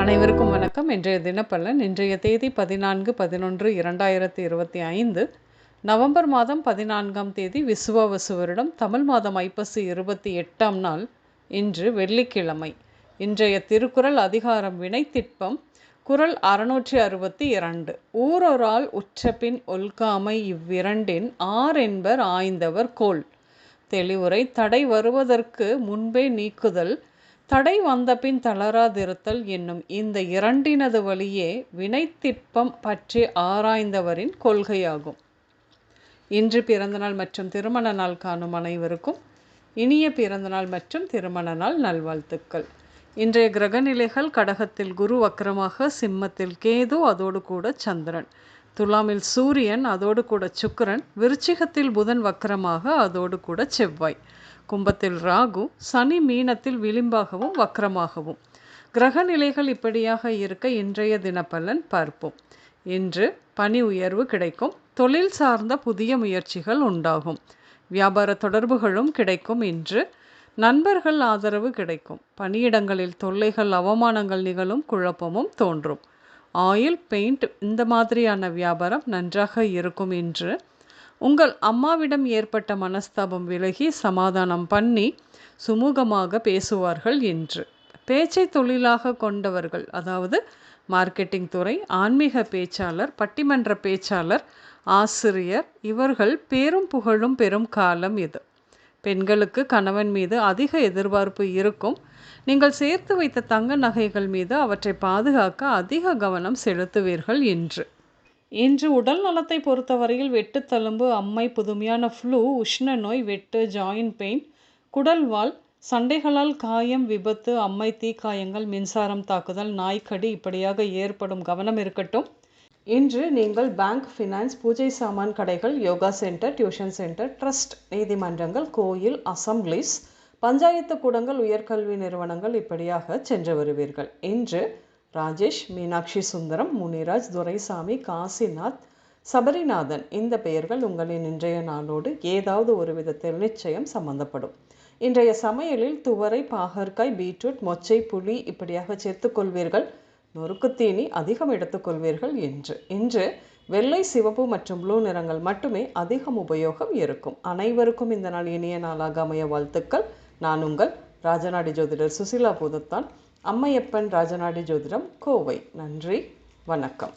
அனைவருக்கும் வணக்கம். இன்றைய தினப்பலன் இன்றைய தேதி பதினான்கு பதினொன்று இரண்டாயிரத்தி இருபத்தி ஐந்து. நவம்பர் மாதம் பதினான்காம் தேதி விசுவாவசு வருடம். தமிழ் மாதம் ஐப்பசி இருபத்தி எட்டாம் நாள் இன்று வெள்ளிக்கிழமை. இன்றைய திருக்குறள் அதிகாரம் வினைத்திட்பம் குறள் அறுநூற்றி அறுபத்தி இரண்டு. ஊரொரால் உற்றபின் ஒல்காமை இவ்விரண்டின் ஆர் என்பர் ஆய்ந்தவர் கோல். தெளிவுரை தடை வருவதற்கு முன்பே நீக்குதல் தடை வந்தபின் தளராதிருத்தல் என்னும் இந்த இரண்டினது வழியே வினைத்திட்பம் பற்றி ஆராய்ந்தவரின் கொள்கையாகும். இன்று பிறந்தநாள் மற்றும் திருமண நாள் காணும் அனைவருக்கும் இனிய பிறந்தநாள் மற்றும் திருமண நாள் நல்வாழ்த்துக்கள். இன்றைய கிரகநிலைகள் கடகத்தில் குரு வக்கரமாக சிம்மத்தில் கேது அதோடு கூட சந்திரன். துலாமில் சூரியன் அதோடு கூட சுக்கரன் விருச்சிகத்தில் புதன் வக்கரமாக அதோடு கூட செவ்வாய். கும்பத்தில் ராகு சனி மீனத்தில் விளிம்பாகவும் வக்கரமாகவும். கிரக நிலைகள் இப்படியாக இருக்க இன்றைய தினப்பலன் பார்ப்போம். இன்று பணி உயர்வு கிடைக்கும். தொழில் சார்ந்த புதிய முயற்சிகள் உண்டாகும். வியாபார தொடர்புகளும் கிடைக்கும் இன்று. நண்பர்கள் ஆதரவு கிடைக்கும். பணியிடங்களில் தொல்லைகள் அவமானங்கள் நிகழும் குழப்பமும் தோன்றும். ஆயில் பெயிண்ட் இந்த மாதிரியான வியாபாரம் நன்றாக இருக்கும் என்று உங்கள் அம்மாவிடம் ஏற்பட்ட மனஸ்தாபம் விலகி சமாதானம் பண்ணி சுமூகமாக பேசுவார்கள் என்று. பேச்சை தொழிலாக கொண்டவர்கள் அதாவது மார்க்கெட்டிங் துறை ஆன்மீக பேச்சாளர் பட்டிமன்ற பேச்சாளர் ஆசிரியர் இவர்கள் பேரும் புகழும் பெரும் காலம் இது. பெண்களுக்கு கணவன் மீது அதிக எதிர்பார்ப்பு இருக்கும். நீங்கள் சேர்த்து வைத்த தங்க நகைகள் மீது அவற்றை பாதுகாக்க அதிக கவனம் செலுத்துவீர்கள் என்று. இன்று உடல் நலத்தை பொறுத்தவரையில் வெட்டுத்தழும்பு அம்மை புதுமையான ஃப்ளூ உஷ்ண நோய் வெட்டு ஜாயின்ட் பெயின் குடல்வால் சண்டைகளால் காயம் விபத்து அம்மை தீக்காயங்கள் மின்சாரம் தாக்குதல் நாய்க்கடி இப்படியாக ஏற்படும் கவனம் இருக்கட்டும். இன்று நீங்கள் பேங்க் ஃபினான்ஸ் பூஜை சாமான் கடைகள் yoga center tuition center trust நீதிமன்றங்கள் கோயில் அசம்பிளிஸ் பஞ்சாயத்து கூடங்கள் உயர்கல்வி நிறுவனங்கள் இப்படியாக சென்று வருவீர்கள். இன்று ராஜேஷ் மீனாட்சி சுந்தரம் முனிராஜ் துரைசாமி காசிநாத் சபரிநாதன் இந்த பெயர்கள் உங்களின் இன்றைய நாளோடு ஏதாவது ஒரு விதத்தில் நிச்சயம் சம்பந்தப்படும். இன்றைய சமையலில் துவரை பாகற்காய் பீட்ரூட் மொச்சை புளி இப்படியாக சேர்த்துக்கொள்வீர்கள் நொறுக்குத்தீனி அதிகம் எடுத்துக்கொள்வீர்கள் என்று. இன்று வெள்ளை சிவப்பு மற்றும் ப்ளூ நிறங்கள் மட்டுமே அதிகம் உபயோகம் இருக்கும். அனைவருக்கும் இந்த நாள் இனிய நாளாக அமைய வாழ்த்துக்கள். நான் உங்கள் ராஜநாடி ஜோதிடர் சுசிலா பூதத்தான். அம்மையப்பன் ராஜநாடி ஜோதிடம் கோவை. நன்றி. வணக்கம்.